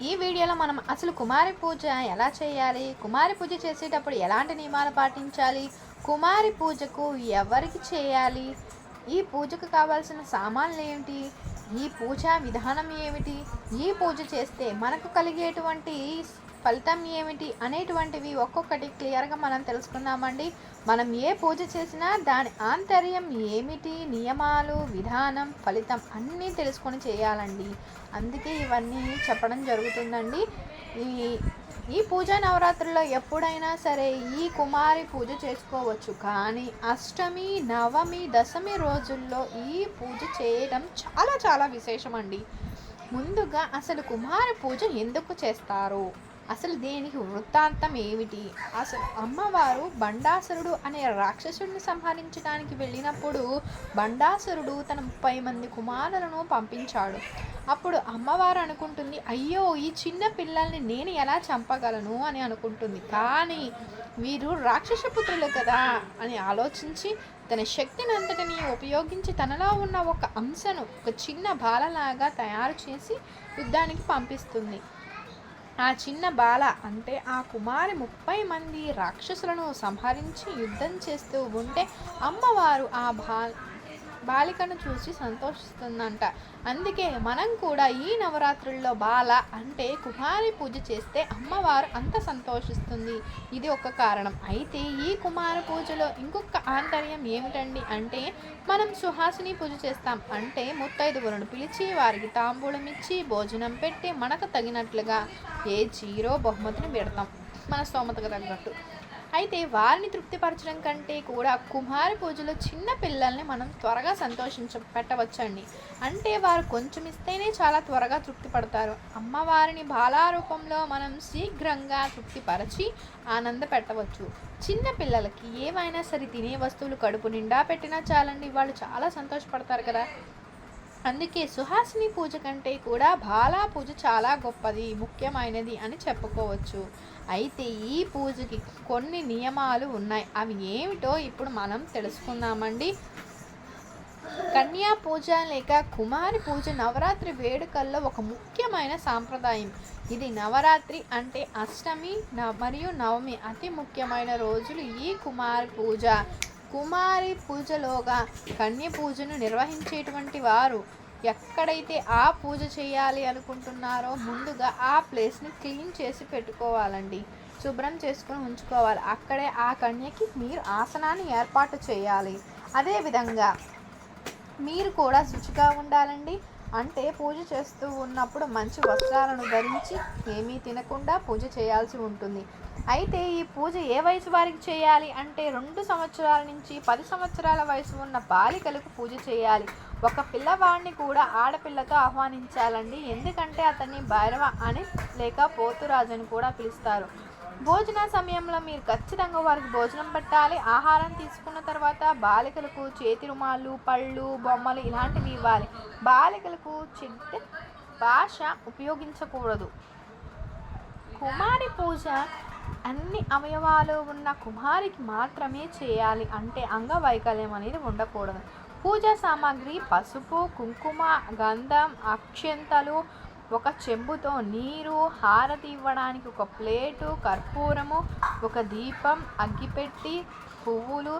ఈ వీడియోలో మనం అసలు కుమారి పూజ ఎలా చేయాలి? కుమారి పూజ చేసేటప్పుడు ఎలాంటి నియమాలు పాటించాలి? కుమారి పూజకు ఎవరికి చేయాలి? ఈ పూజకు కావాల్సిన సామాన్లు ఏమిటి ఈ పూజా విధానం ఏమిటి? ఈ పూజ చేస్తే మనకు కలిగేటువంటి ఫలితం ఏమిటి అనేటువంటివి ఒక్కొక్కటి క్లియర్గా మనం తెలుసుకుందామండి మనం ఏ పూజ చేసినా దాని ఆంతర్యం ఏమిటి? నియమాలు విధానం ఫలితం అన్నీ తెలుసుకొని చేయాలండి. అందుకే ఇవన్నీ చెప్పడం జరుగుతుందండి. ఈ ఈ పూజ నవరాత్రుల్లో ఎప్పుడైనా సరే ఈ కుమారి పూజ చేసుకోవచ్చు. కానీ అష్టమి నవమి దశమి రోజుల్లో ఈ పూజ చేయడం చాలా చాలా విశేషం అండి ముందుగా అసలు కుమారి పూజ ఎందుకు చేస్తారు? అసలు దేనికి వృత్తాంతం ఏమిటి? అసలు అమ్మవారు బండాసురుడు అనే రాక్షసుడిని సంహరించడానికి వెళ్ళినప్పుడు బండాసురుడు తన ముప్పై మంది కుమారులను పంపించాడు. అప్పుడు అమ్మవారు అనుకుంటుంది అయ్యో ఈ చిన్న పిల్లల్ని నేను ఎలా చంపగలను? అని అనుకుంటుంది. కానీ వీరు రాక్షస పుత్రులు కదా! అని ఆలోచించి తన శక్తిని అంతటిని ఉపయోగించి తనలో ఉన్న ఒక అంశను ఒక చిన్న బాలలాగా తయారు చేసి యుద్ధానికి పంపిస్తుంది. ఆ చిన్న బాల అంటే ఆ కుమారి ముప్పై మంది రాక్షసులను సంహరించి యుద్ధం చేస్తూ ఉంటే అమ్మవారు ఆ బా బాలికను చూసి సంతోషిస్తుందంట. అందుకే మనం కూడా ఈ నవరాత్రుల్లో బాల అంటే కుమారి పూజ చేస్తే అమ్మవారు అంత సంతోషిస్తుంది. ఇది ఒక కారణం. అయితే ఈ కుమార పూజలో ఇంకొక ఆంతర్యం ఏమిటండి అంటే మనం సుహాసిని పూజ చేస్తాం. అంటే ముత్తైదువులను పిలిచి వారికి తాంబూలం ఇచ్చి భోజనం పెట్టి మనకు తగినట్లుగా ఏ చీరో బహుమతిని పెడతాం. మన స్తోమతకు తగ్గట్టు. అయితే వారిని తృప్తిపరచడం కంటే కూడా కుమారి పూజలో చిన్న పిల్లల్ని మనం త్వరగా సంతోషించ పెట్టవచ్చండి. అంటే వారు కొంచెం ఇస్తేనే చాలా త్వరగా తృప్తి పడతారు అమ్మవారిని బాలారూపంలో మనం శీఘ్రంగా తృప్తిపరచి ఆనంద పెట్టవచ్చు. చిన్న పిల్లలకి ఏమైనా సరే తినే వస్తువులు కడుపు నిండా పెట్టినా చాలండి వాళ్ళు చాలా సంతోషపడతారు కదా. అందుకే సుహాసిని పూజ కంటే కూడా బాలా పూజ చాలా గొప్పది ముఖ్యమైనది అని చెప్పుకోవచ్చు. అయితే ఈ పూజకి కొన్ని నియమాలు ఉన్నాయి. అవి ఏమిటో ఇప్పుడు మనం తెలుసుకుందామండి. కన్యా పూజ లేక కుమారి పూజ నవరాత్రి వేడుకల్లో ఒక ముఖ్యమైన సాంప్రదాయం. ఇది నవరాత్రి అంటే అష్టమి న మరియు నవమి అతి ముఖ్యమైన రోజులు ఈ కుమారి పూజ. కుమారి పూజలోగా కన్య పూజను నిర్వహించేటువంటి వారు ఎక్కడైతే ఆ పూజ చేయాలి అనుకుంటున్నారో ముందుగా ఆ ప్లేస్ని క్లీన్ చేసి పెట్టుకోవాలండి. శుభ్రం చేసుకుని ఉంచుకోవాలి. అక్కడే ఆ కన్యకి మీరు ఆసనాన్ని ఏర్పాటు చేయాలి. అదేవిధంగా మీరు కూడా శుచిగా ఉండాలండి. అంటే పూజ చేస్తూ ఉన్నప్పుడు మంచి వస్త్రాలను ధరించి ఏమీ తినకుండా పూజ చేయాల్సి ఉంటుంది. అయితే ఈ పూజ ఏ వయసు వారికి చేయాలి? అంటే రెండు సంవత్సరాల నుంచి పది సంవత్సరాల వయసు ఉన్న బాలికలకు పూజ చేయాలి. ఒక పిల్లవాడిని కూడా ఆడపిల్లతో ఆహ్వానించాలండి. ఎందుకంటే అతన్ని భైరవ అని లేక పోతురాజు అని కూడా పిలుస్తారు. భోజన సమయంలో మీరు ఖచ్చితంగా వారికి భోజనం పెట్టాలి. ఆహారం తీసుకున్న తర్వాత బాలికలకు చేతి రుమాలు పళ్ళు బొమ్మలు ఇలాంటివి ఇవ్వాలి. బాలికలకు చెడ్డ భాష ఉపయోగించకూడదు. కుమారి పూజ అన్ని అవయవాలు ఉన్న కుమారికి మాత్రమే చేయాలి అంటే అంగవైకల్యం అనేది ఉండకూడదు. పూజా సామాగ్రి పసుపు కుంకుమ గంధం అక్షంతలు ఒక చెంబుతో నీరు హారతి ఇవ్వడానికి ఒక ప్లేటు కర్పూరము ఒక దీపం అగ్గిపెట్టి పువ్వులు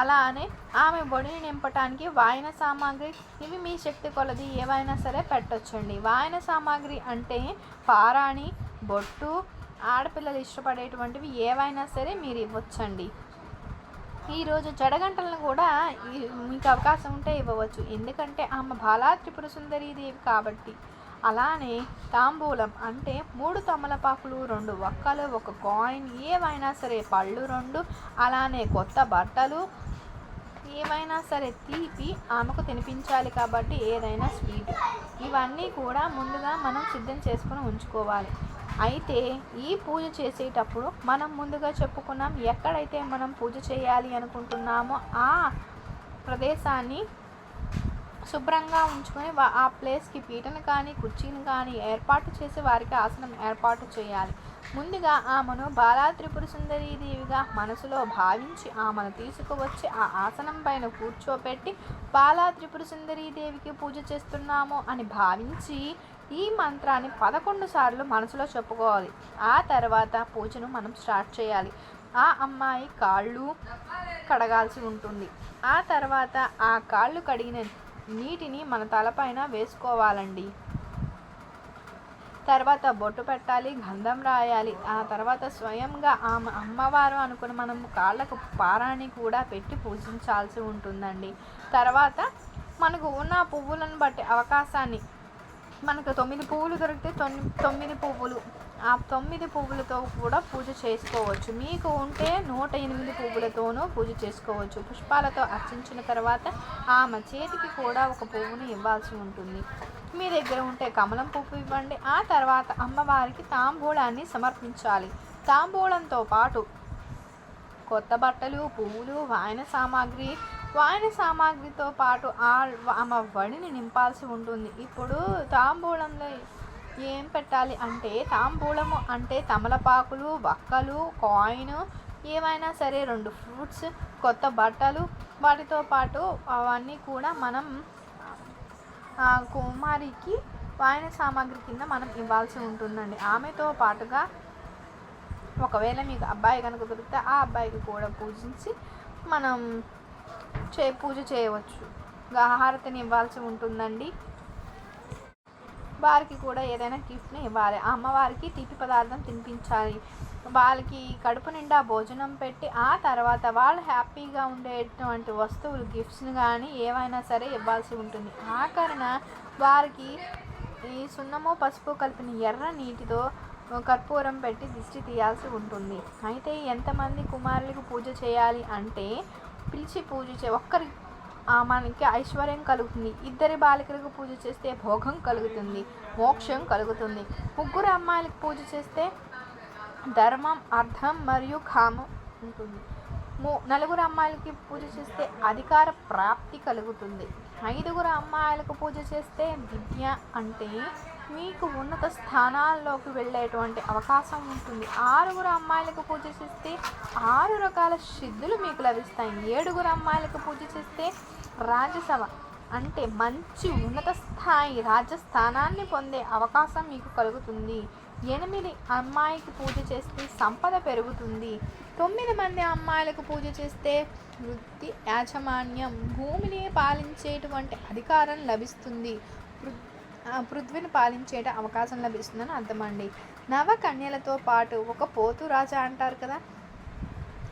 అలానే ఆమె బొడిని నింపటానికి వాయన సామాగ్రి. ఇవి మీ శక్తి కొలది ఏవైనా సరే పెట్టొచ్చండి. వాయన సామాగ్రి అంటే పారాణి బొట్టు ఆడపిల్లలు ఇష్టపడేటువంటివి ఏవైనా సరే మీరు ఇవ్వచ్చండి. ఈరోజు జడగంటలను కూడా మీకు అవకాశం ఉంటే ఇవ్వవచ్చు. ఎందుకంటే ఆమె బాలా త్రిపుర సుందరీదేవి కాబట్టి అలానే తాంబూలం అంటే మూడు తమలపాకులు రెండు ఒక్కలు ఒక కాయిన్ ఏవైనా సరే పళ్ళు రెండు అలానే కొత్త బట్టలు ఏమైనా సరే తీపి ఆమెకు తినిపించాలి కాబట్టి ఏదైనా స్వీట్. ఇవన్నీ కూడా ముందుగా మనం సిద్ధం చేసుకొని ఉంచుకోవాలి. అయితే ఈ పూజ చేసేటప్పుడు మనం ముందుగా చెప్పుకున్నాం ఎక్కడైతే మనం పూజ చేయాలి అనుకుంటున్నామో ఆ ప్రదేశాన్ని శుభ్రంగా ఉంచుకొని ఆ ప్లేస్కి పీటను కానీ కుర్చీని కానీ ఏర్పాటు చేసి వారికి ఆసనం ఏర్పాటు చేయాలి. ముందుగా ఆమెను బాలా త్రిపుర సుందరీదేవిగా మనసులో భావించి ఆమెను తీసుకువచ్చి ఆ ఆసనం పైన కూర్చోపెట్టి బాలా త్రిపుర సుందరీదేవికి పూజ చేస్తున్నాము అని భావించి ఈ మంత్రాన్ని పదకొండు సార్లు మనసులో చెప్పుకోవాలి. ఆ తర్వాత పూజను మనం స్టార్ట్ చేయాలి. ఆ అమ్మాయి కాళ్ళు కడగాల్సి ఉంటుంది. ఆ తర్వాత ఆ కాళ్ళు కడిగిన నీటిని మన తలపైన వేసుకోవాలండి. తర్వాత బొట్టు పెట్టాలి గంధం రాయాలి. ఆ తర్వాత స్వయంగా ఆమె అమ్మవారు అనుకుని మనం కాళ్ళకు పారాన్ని కూడా పెట్టి పూజించాల్సి ఉంటుందండి. తర్వాత మనకు ఉన్న పువ్వులను బట్టి అవకాశాన్ని మనకు తొమ్మిది పువ్వులు దొరికితే తొమ్మిది తొమ్మిది పువ్వులు. ఆ తొమ్మిది పువ్వులతో కూడా పూజ చేసుకోవచ్చు. మీకు ఉంటే నూట ఎనిమిది పువ్వులతోనూ పూజ చేసుకోవచ్చు. పుష్పాలతో అర్చించిన తర్వాత ఆమె చేతికి కూడా ఒక పువ్వును ఇవ్వాల్సి ఉంటుంది. మీ దగ్గర ఉంటే కమలం పువ్వు ఇవ్వండి. ఆ తర్వాత అమ్మవారికి తాంబూలాన్ని సమర్పించాలి. తాంబూలంతో పాటు కొత్త బట్టలు పువ్వులు వాయన సామాగ్రి వాయన సామాగ్రితో పాటు ఆ ఆమె వడిని నింపాల్సి ఉంటుంది. ఇప్పుడు తాంబూలంలో ఏం పెట్టాలి అంటే తాంబూలము అంటే తమలపాకులు వక్కలు కాయిన్ ఏమైనా సరే రెండు ఫ్రూట్స్ కొత్త బట్టలు వాటితో పాటు అవన్నీ కూడా మనం ఆ కుమారికి వాయన సామాగ్రి కింద మనం ఇవ్వాల్సి ఉంటుందండి. ఆమెతో పాటుగా ఒకవేళ మీకు అబ్బాయి కనుక దొరికితే ఆ అబ్బాయికి కూడా పూజించి మనం చే పూజ చేయవచ్చు. హారతిని ఇవ్వాల్సి ఉంటుందండి. వారికి కూడా ఏదైనా గిఫ్ట్ని ఇవ్వాలి. అమ్మవారికి తీపి పదార్థం తినిపించాలి. వాళ్ళకి కడుపు నిండా భోజనం పెట్టి ఆ తర్వాత వాళ్ళు హ్యాపీగా ఉండేటువంటి వస్తువులు గిఫ్ట్స్ని కానీ ఏవైనా సరే ఇవ్వాల్సి ఉంటుంది. ఆఖరణ వారికి ఈ సున్నము పసుపు కలిపిన ఎర్ర నీటితో కర్పూరం పెట్టి దిష్టి తీయాల్సి ఉంటుంది. అయితే ఎంతమంది కుమారులకు పూజ చేయాలి అంటే పిలిచి పూజ చే ఒక్కరి ఆ మనకి ఐశ్వర్యం కలుగుతుంది. ఇద్దరి బాలికలకు పూజ చేస్తే భోగం కలుగుతుంది మోక్షం కలుగుతుంది. ముగ్గురు అమ్మాయిలకు పూజ చేస్తే ధర్మం అర్థం మరియు కామం ఉంటుంది. నలుగురు అమ్మాయిలకి పూజ చేస్తే అధికార ప్రాప్తి కలుగుతుంది. ఐదుగురు అమ్మాయిలకు పూజ చేస్తే విద్య అంటే మీకు ఉన్నత స్థానాల్లోకి వెళ్ళేటువంటి అవకాశం ఉంటుంది. ఆరుగురు అమ్మాయిలకు పూజ చేస్తే ఆరు రకాల సిద్ధులు మీకు లభిస్తాయి. ఏడుగురు అమ్మాయిలకు పూజ చేస్తే రాజ్యసభ అంటే మంచి ఉన్నత స్థాయి రాజస్థానాన్ని పొందే అవకాశం మీకు కలుగుతుంది. ఎనిమిది అమ్మాయికి పూజ చేస్తే సంపద పెరుగుతుంది. తొమ్మిది మంది అమ్మాయిలకు పూజ చేస్తే వృత్తి యాజమాన్యం భూమిని పాలించేటువంటి అధికారం లభిస్తుంది. పృథ్వీని పాలించేట అవకాశం లభిస్తుందని అర్థమండి. నవ కన్యలతో పాటు ఒక పోతు రాజా అంటారు కదా?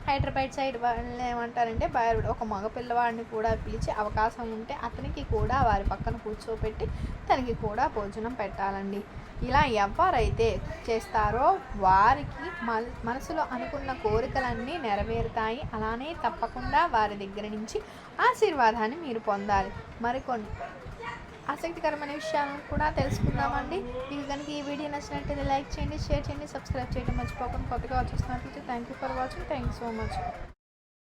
హైదరాబాద్ సైడ్ వాళ్ళు ఏమంటారంటే బయరుడు ఒక మగ పిల్లవాడిని కూడా పిలిచి అవకాశం ఉంటే అతనికి కూడా వారి పక్కన కూర్చోపెట్టి తనకి కూడా భోజనం పెట్టాలండి. ఇలా ఎవరైతే చేస్తారో వారికి మన మనసులో అనుకున్న కోరికలన్నీ నెరవేరుతాయి. అలానే తప్పకుండా వారి దగ్గర నుంచి ఆశీర్వాదాన్ని మీరు పొందాలి. మరికొన్ని ఆసక్తికరమైన విషయాలను కూడా తెలుసుకుందామండి. మీకు కనుక ఈ వీడియో నచ్చినట్లయితే లైక్ చేయండి షేర్ చేయండి సబ్స్క్రైబ్ చేయడం మర్చిపోకుండా కొత్తగా వచ్చేస్తున్నట్లయితే thank you for watching thank you so much